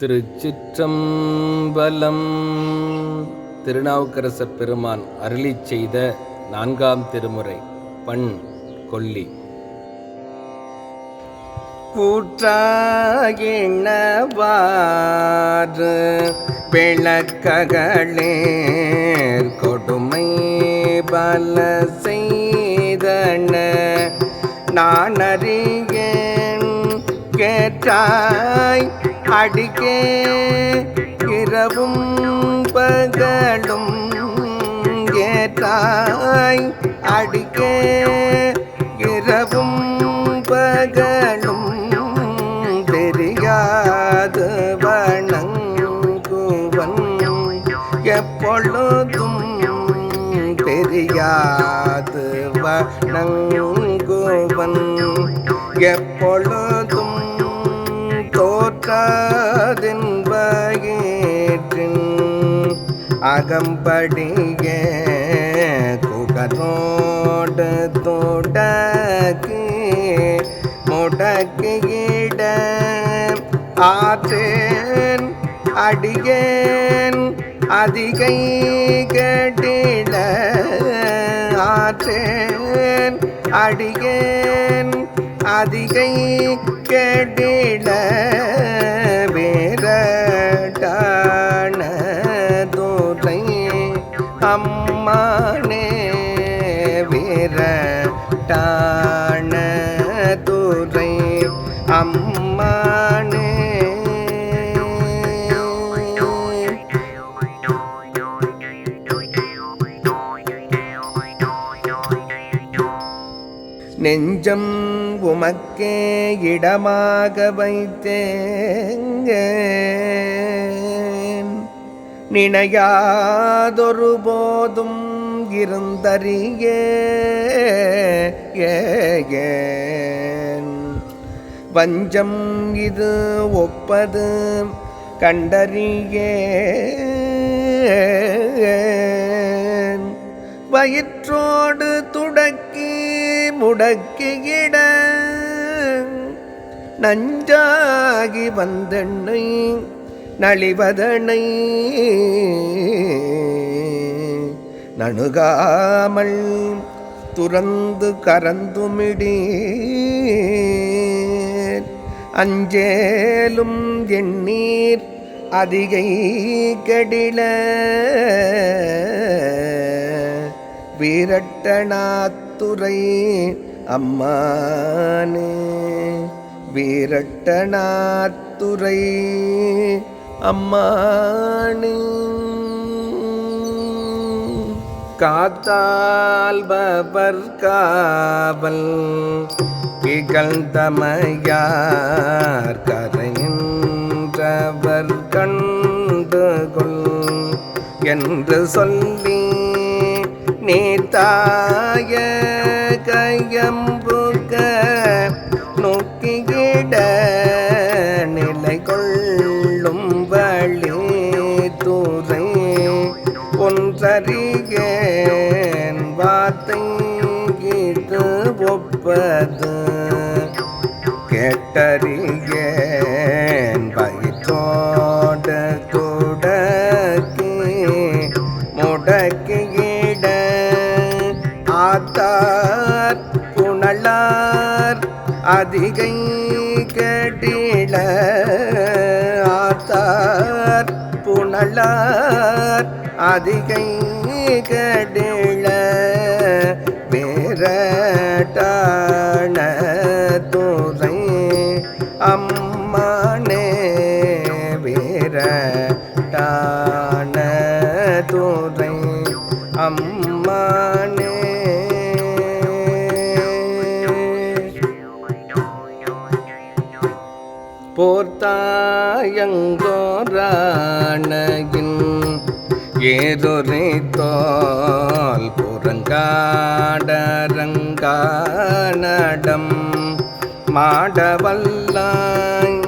திருச்சிற்றம்பலம். திருநாவுக்கரசர் பெருமான் அருளிச் செய்த நான்காம் திருமுறை பண் கொல்லி. கூற்றாயினவாறு பிளக்ககளே கொடுமை பல செய்தன. நான் அறியேன் கேட்டாய் அடிக்கே இரவும் பகலும் ஏற்றாய். அடிக்கே இரவும் பகலும் தெரியாது வணங்குவன். எப்பொழுதும் தெரியாது வணங்குவன். எப்பொழுதும் தோற்றாதின்பயிற்றின் அகம்படிய குடரோடு தொடக்கி முடக்கிட ஆற்றேன் அடியேன் அதிகை கட்டிட ஆற்றேன் அடியேன் அதிகை கெடிட வேரட்டான துறை அம்மானே வீரட்டான துறை அம்மானே நெஞ்சம் உமக்கே இடமாக வைத்தேங்க நினையாதொரு போதும் இருந்தறிய வஞ்சம் இது ஒப்பது கண்டறிய வயிற்றோடு துடக்கி முடக்கியிட நஞ்சாகி வந்தெண்ணை நலிவதனை நணுகாமல் துறந்து கரந்துமிடீர் அஞ்சேலும் எண்ணீர் அதிகை கடில. வீரட்டனாத்துறை அம்மானே. வீரட்டனாத்துறை அம்மானி. காத்தால் பவர் காவல் இகழ்ந்தமையார் கரையின்றவர் கண்டுகொள் என்று சொல்லி நீ தாய கையம்பு ஒன்றறியேன் வார்த்தை இது ஒப்பது. கேட்டறிகேன் வயிற்றோட தொடக்கி முடக்கிட ஆத்தார் புனலார் அதிகை கடில ஆத்தார் புனலார் அதிகை கடில பேரட்டான துறை அம்மானே. வீரட்டான துறை அம்மானே போர்த்தாயங்கோராணையின் ஏதொரை தோல் புறங்காடரங்கானடம். மாடவல்லாய்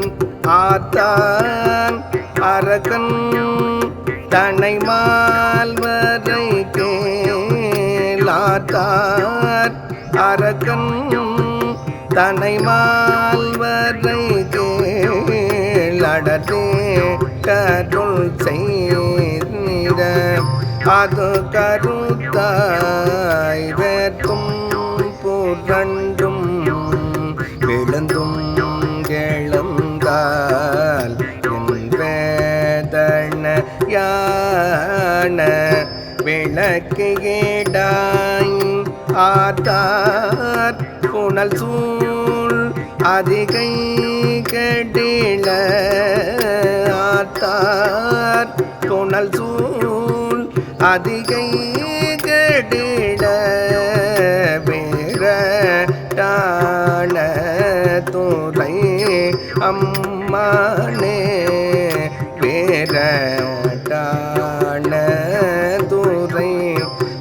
ஆத்தான் அரகன் தனை மால்வரை கேளாத்தார். அரகன் தனை மால்வரை கேளடத்தே கருள் செய் அது கருத்தாய் வேத்தும் புரண்டும் விழுந்தும் எழுந்தால் என் வேதன யான விளக்கேடாய் ஆத்தார் புனல் சூழ் அதிகை கடில ஆத்தார் புனல் சூழ் அதிகை கடிட வீரட்டான துறை அம்மானே வேரட்டான துறை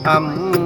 அம்மா